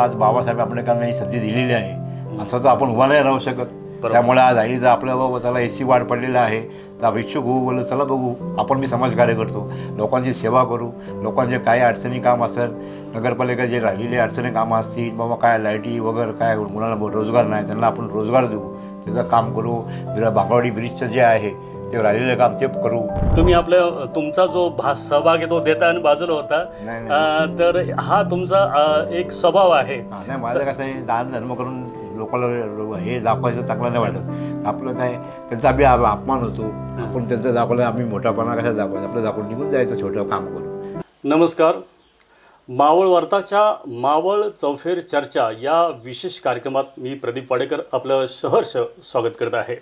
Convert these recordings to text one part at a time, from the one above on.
आज बाबासाहेब आंबेडकरांना ही संधी दिलेली आहे. असं तर आपण उभा नाही राहू शकत. त्यामुळे आज आई जर आपल्या बाबा त्याला एस सी वाढ पडलेला आहे. तर इच्छुक होऊ बोलू चला बघू. आपण मी समाजकार्य करतो लोकांची सेवा करू. लोकांचे काय अडचणी काम असेल नगरपालिका जे राहिलेले अडचणी कामं असतील बाबा काय लाईटी वगैरे काय मुलांना रोजगार नाही त्यांना आपण रोजगार देऊ. त्याचं काम करू. बांगवाडी ब्रिजचं जे आहे ते राहिलेलं काम ते करू. तुम्ही आपल्या तुमचा जो भा सहभाग आहे तो देता आणि बाजूला होता नाही, अं, तर हा तुमचा अं, एक स्वभाव आहे. हा, नाही माझं कसं आहे दान धर्म करून लोकांना हे दाखवायचं चांगलं नाही वाटत. आपलं काय त्यांचा आम्ही अपमान होतो. आपण त्यांचं दाखवलं आम्ही मोठापणा कशा दाखवायचं? आपलं दाखवून निघून जायचं छोटं काम करून. नमस्कार. मावळ वार्ताच्या मावळ चौफेर चर्चा या विशेष कार्यक्रमात मी प्रदीप वाडेकर आपलं सहर्ष स्वागत करत आहे.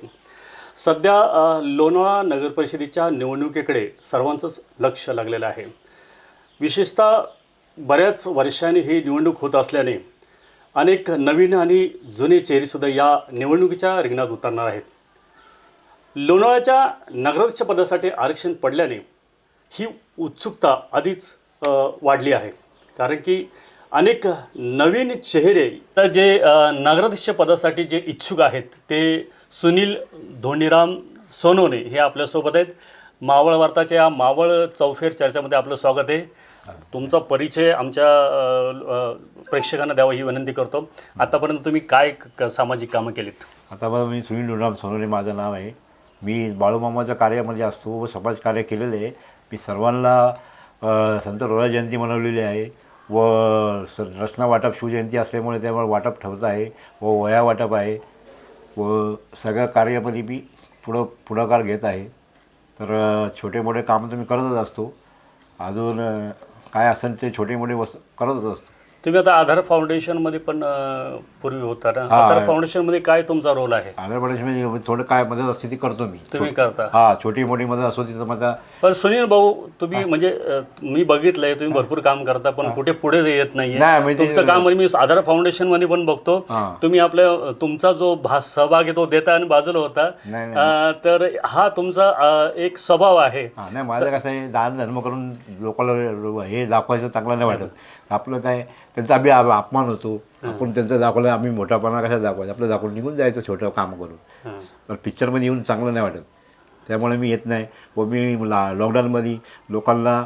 सध्या लोणावळा नगर परिषदेच्या निवडणुकीकडे सर्वांचंच लक्ष लागलेलं आहे. विशेषतः बऱ्याच वर्षांनी ही निवडणूक होत असल्याने अनेक नवीन आणि जुने चेहरेसुद्धा या निवडणुकीच्या रिंगणात उतरणार आहेत. लोणावळ्याच्या नगराध्यक्ष पदासाठी आरक्षण पडल्याने ही उत्सुकता आधीच वाढली आहे. कारण की अनेक नवीन चेहरे तर जे अ, नगराध्यक्ष पदासाठी जे इच्छुक आहेत ते सुनील धोंडीराम सोनोने हे आपल्यासोबत आहेत. मावळ वार्ताच्या या मावळ चौफेर चर्चामध्ये आपलं स्वागत आहे. तुमचा परिचय आमच्या प्रेक्षकांना द्यावा ही विनंती करतो. आतापर्यंत तुम्ही काय क- सामाजिक कामं केलीत? आता मी सुनील डोनाम सोनोने माझं नाव आहे. मी बाळूमामाच्या कार्यामध्ये असतो व समाजकार्य केलेलं आहे. मी सर्वांना अ, संत रोरा जयंती मनवलेली आहे व स रचना वाटप शिवजयंती असल्यामुळे त्यामुळे वाटप ठेवत आहे व वया वाटप आहे. व सगळ्या कार्यामध्ये मी पुढं पुढाकार घेत आहे. तर छोटे मोठे काम तर मी करतच असतो. अजून काय असेल ते छोटे मोठे वस्तू करतच असतो. तुम्ही आता आधार फाउंडेशनमध्ये पण अ, पूर्वी होता ना? हा. आधार फाउंडेशनमध्ये काय तुमचा रोल आहे? आंध्र प्रदेशमध्ये थोडं काय मदत असते ती करतो मी. तुम्ही करता. हा छोटी मोठी मदत असो तिथं माझा पण सुनील भाऊ तुम्ही म्हणजे अ, मी बघितलंय तुम्ही भरपूर काम करता पण कुठे पुढे येत नाहीये. नाही, म्हणजे- तुमचं काम म्हणजे मी आधार फाउंडेशनमध्ये पण बघतो. हा. तुम्ही आपल्या तुमचा जो भा सहभाग आहे तो देता आणि बाजूला होता. नाही, अ, तर हा तुमचा अ, एक स्वभाव आहे. हा नाही माझं कसं आहे दान धर्म करून लोकांना हे दाखवायचं चांगलं नाही वाटत. आपलं काय त्यांचा आम्ही अपमान होतो. आपण त्यांचं दाखवलं आम्ही मोठापणा कशा दाखवायचं? आपलं दाखवून निघून जायचं छोटं काम करून. पण पिक्चरमध्ये येऊन चांगलं नाही वाटत. त्यामुळे मी येत नाही. व मी ला लॉकडाऊनमध्ये लोकांना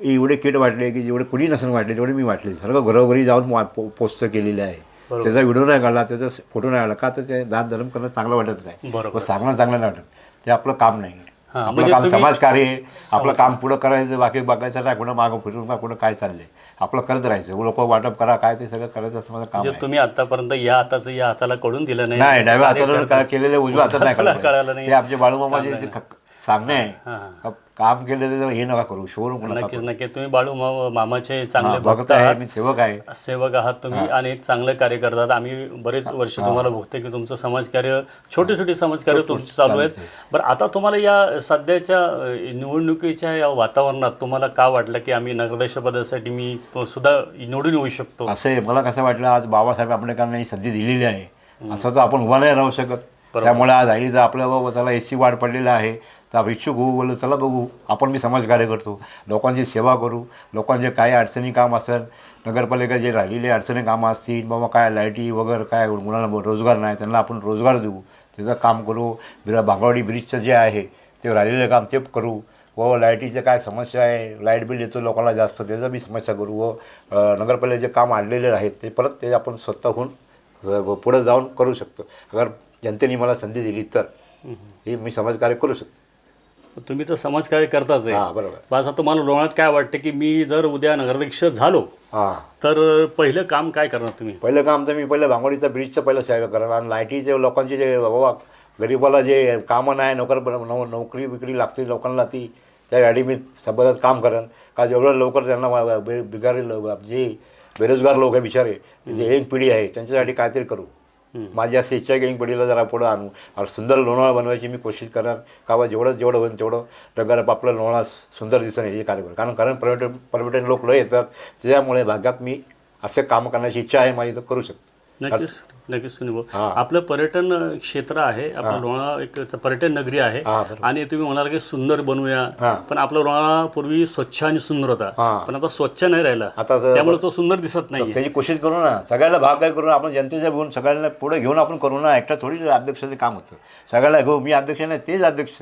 एवढे किट वाटले की जेवढे कुणी नसेल वाटले तेवढे मी वाटले. सर्व घरोघरी जाऊन पो पोस्ट केलेले आहे. त्याचा व्हिडिओ नाही काढला त्याचा फोटो नाही काढला. का तर ते दान धर्म करणं चांगलं वाटत नाही. व सांगणं चांगलं नाही वाटत. ते आपलं काम नाही. आपलं म्हणजे काम तुम्ही- समाजकार्य. आपलं काम पुढं करायचं बाकी बघायचं नाही कुठं मागं फिरून का कुठं काय चाललंय आपलं करत राहायचं लोक वाटप करा काय ते सगळं करायचं असं माझं काम म्हणजे आहे तुम्ही आतापर्यंत या हाताचं या हाताला कळून दिलं नाही नाही डाव्या हाताला. काय केलेलं उजव्या हातात नाही हाताला करायचं. कळालं नाही. ते आमचे बाळूमामाचे जे ख- सांगणे. काम केलं तर हे नका करू शोरूम नका नक्कीच नक्की तुम्ही बाळू मामाचे चांगले. भक्त आहे मी सेवक आहे. सेवक आहात तुम्ही आणि एक चांगलं कार्य करतात. आम्ही बरेच वर्ष तुम्हाला बघतोय की तुमचं समाजकार्य छोटे छोटे समाजकार्य तुमचे चालू आहेत. बरं आता तुम्हाला या सध्याच्या निवडणुकीच्या या वातावरणात तुम्हाला का वाटलं की आम्ही नगराध्यक्ष पदासाठी मी सुद्धा निवडून येऊ शकतो? असं मला कसं वाटलं आज बाबासाहेब आंबेडकरांना ही संधी दिलेली आहे. असं तर आपण उभा नाही राहू शकत. त्यामुळे आज आई जर आपल्या बाबा त्याला एस सी वाढ पडलेला आहे. तर आपण इच्छुक होऊ बोलू चला बघू आपण मी समाजकार्य करतो. लोकांची सेवा करू लोकांचे काय अडचणी काम असेल नगरपालिका जे राहिलेले अडचणी कामं असतील बाबा काय लाईटी वगैरे काय मुलांना रोजगार नाही त्यांना आपण रोजगार देऊ. त्याचं काम करू बिरा बांगवाडी ब्रिजचं जे आहे ते राहिलेलं काम ते करू. व लाईटीचे काय समस्या आहे लाइट बिल येतो लोकांना जास्त त्याचं बी समस्या करू. व नगरपालिकेचे काम आणलेले आहेत ते परत ते आपण स्वतःहून पुढं जाऊन करू शकतो. अगर जनतेने मला संधी दिली तर हे मी समाजकार्य करू शकतो. तुम्ही तर समाजकार्य करताच आहे. हां बरोबर. बस आता तुम्हाला लोणात काय वाटतं की मी जर उद्या नगराध्यक्ष झालो हां. तर पहिलं काम काय करणार तुम्ही? पहिलं काम तर मी पहिलं भांगोडीचा ब्रिजचं पहिलं सेवा करणार. आणि लाईटीचे लोकांचे जे बाबा गरीबाला जे कामं नाही नोकर नौ नोकरी बिकरी लागते लोकांना ती त्यासाठी मी सबतच काम करेन. का जेवढं लवकर त्यांना वा- बे बिगारी लोक जे बेरोजगार लोक आहे बिचारे जे एक पिढी आहे त्यांच्यासाठी काहीतरी करू. माझी अशी इच्छा घेऊन पिढीला जरा पुढं आणू. आणि सुंदर लोणावळा बनवायची मी कोशिश करेन का बा जेवढं जेवढं होईल तेवढं नगर आपलं लोणाळा सुंदर दिसून हे कार्यक्रम कारण कारण पर्यटन पर्यटन लोक लय येतात. त्याच्यामुळे भागात मी असे काम करण्याची इच्छा आहे माझी तर करू शकतो. नक्कीच नक्कीच सुनील हा. भाऊ आपलं पर्यटन क्षेत्र आहे आपलं लोणावळा एक पर्यटन नगरी आहे. हा. आणि तुम्ही म्हणाल की सुंदर बनवूया. हा. पण आपलं लोणावळा पूर्वी स्वच्छ आणि सुंदर होता हा. पण आता स्वच्छ नाही राहिला. त्यामुळे तो सुंदर दिसत नाही त्याची कोशिश करू ना. सगळ्याला भाग करून आपण जनतेच्या घेऊन सगळ्यांना पुढे घेऊन आपण करू ना. एकटा थोडी अध्यक्षाचे काम होतं. सगळ्याला घेऊ मी अध्यक्ष नाही तेच अध्यक्ष.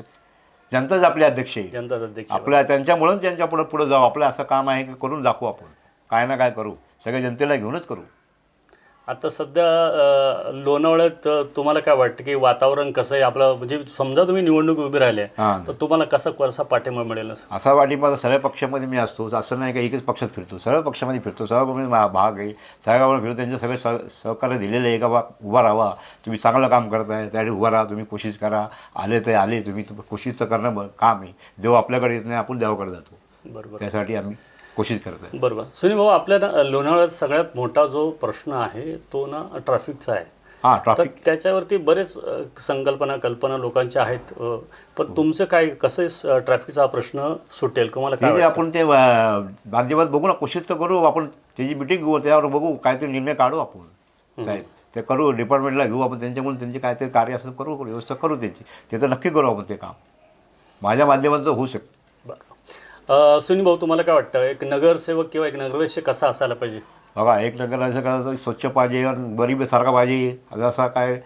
जनताच आपले अध्यक्ष आहे. जनता अध्यक्ष आपल्या त्यांच्यामुळं त्यांच्या पुढे पुढे जाऊ. आपलं असं काम आहे की करून दाखवू आपण. काय ना काय करू. सगळ्या जनतेला घेऊनच करू. आता सध्या लोणावळ्यात तुम्हाला काय वाटतं की वातावरण कसं आहे? आपलं म्हणजे समजा तुम्ही निवडणूक उभी राहिले. तर तुम्हाला कसा कसा पाठिंबा मिळेल असं? वाटीमध्ये सगळ्या पक्षामध्ये मी असतो. असं नाही का एकच पक्षात फिरतो. सर्व पक्षामध्ये फिरतो. सर्व भाग आहे. सगळ्यावर फिरतो. त्यांचे सगळे सह सहकार्य दिलेले आहे का बा? उभा राहा तुम्ही चांगलं काम करताय त्यासाठी उभा राहा. तुम्ही कोशिश करा. आले ते आले. तुम्ही तुम्ही कोशिशचं करणं काम आहे. देव आपल्याकडे येत नाही आपण देवाकडे जातो. बरोबर. त्यासाठी आम्ही कोशिश करत आहे. बरोबर. सुनील भाऊ आपल्या ना लोणावळ्यात सगळ्यात मोठा जो प्रश्न आहे तो ना ट्रॅफिकचा आहे. हां तर ट्रॉफिक त्याच्यावरती बरेच अ, संकल्पना कल्पना लोकांच्या आहेत अ, पण तुमचं काय कसं ट्रॅफिकचा हा प्रश्न सुटेल? तुम्हाला काय ते जे वाटतं? आपण ते माध्यमात बघू ना कोशिश तर करू आपण त्याची मिटिंग घेऊ त्यावर बघू काहीतरी निर्णय काढू आपण. साहेब ते करू डिपार्टमेंटला घेऊ आपण त्यांच्याकडून त्यांचे काहीतरी कार्य असेल करू व्यवस्था करू त्याची. ते तर नक्की करू आपण ते काम. माझ्या माध्यमातून होऊ शकतं. सुनील भाऊ तुम्हाला काय वाटतं? एक नगरसेवक किंवा एक नगराध्यक्ष कसा असायला पाहिजे? बघा एक नगर असं करायचं स्वच्छ पाहिजे गरीबसारखा पाहिजे. असा काय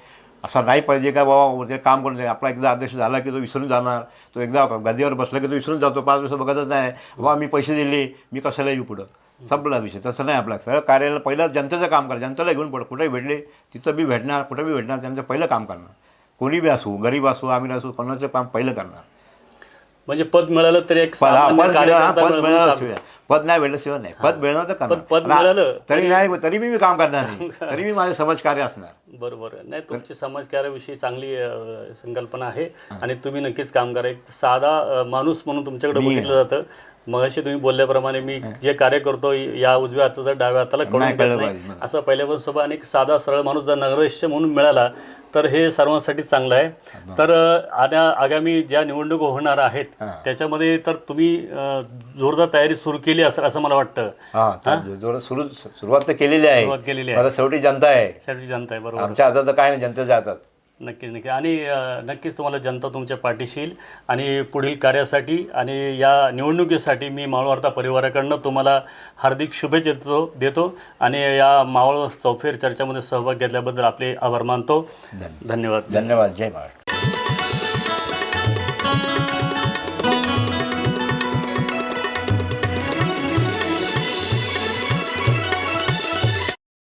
असा नाही पाहिजे का बाबा ते काम करून जाईल आपला एकदा अध्यक्ष झाला की तो विसरून जाणार. तो एकदा गादीवर बसला की तो विसरून जातो. पाच दिवस बघतच नाही. बाबा मी पैसे दिले मी कशाला येऊ पुढं? संपला विषय. तसं नाही आपला. सगळं कार्यालय पहिलं जनतेचं काम करा. जनतेला घेऊन पड कुठेही भेटले तिथं बी भेटणार कुठं बी भेटणार त्यांचं पहिलं काम करणार. कोणी बी असू गरीब असू आम्ही असू कोणाचं काम पहिलं करणार. म्हणजे पद मिळालं तरी एक पद हा, सामान्य पद मिळालं- कार्यकर्ता पद म्हणून मिळालं काम- शिवाय. पद नाही भेटलं शिवाय नाही. पद मिळणार तर करणार. पण पद मिळालं तरी नाही तरी मी काम करणार नाही. तरी मी माझे समाजकार्य असणार. बरोबर आहे. नाही तुमची समाजकार्याविषयी चांगली अ, संकल्पना आहे आणि तुम्ही नक्कीच काम करा. एक साधा अ, माणूस म्हणून तुमच्याकडे बघितलं जातं. मगाशी तुम्ही बोलल्याप्रमाणे मी जे कार्य करतो या उजव्या हाताचा डाव्या हाताला कळून नाही मला. असं पहिल्यापासून सोबत आणि साधा सरळ माणूस जर नगराध्यक्ष म्हणून मिळाला तर हे सर्वांसाठी चांगलं आहे. तर आता आगामी ज्या निवडणूक होणार आहेत त्याच्यामध्ये तर तुम्ही जोरदार तयारी सुरू केली असेल असं मला वाटतं. सुरुवात केलेली आहे. केलेली आहे. आता शेवटी जनता आहे. सर्व जनता आहे बरोबर. आमच्या हातात तर काय नाही जनतेच्या हातात. नक्कीच नक्की आणि नक्कीच तुम्हाला जनता तुमच्या पाठीशी येईल आणि पुढील कार्यासाठी आणि या निवडणुकीसाठी मी मावळ वार्ता परिवाराकडनं तुम्हाला हार्दिक शुभेच्छा देतो देतो आणि या मावळ चौफेर चर्चामध्ये सहभाग घेतल्याबद्दल आपले आभार मानतो. धन्यवाद. धन्यवाद. जय महाराष्ट्र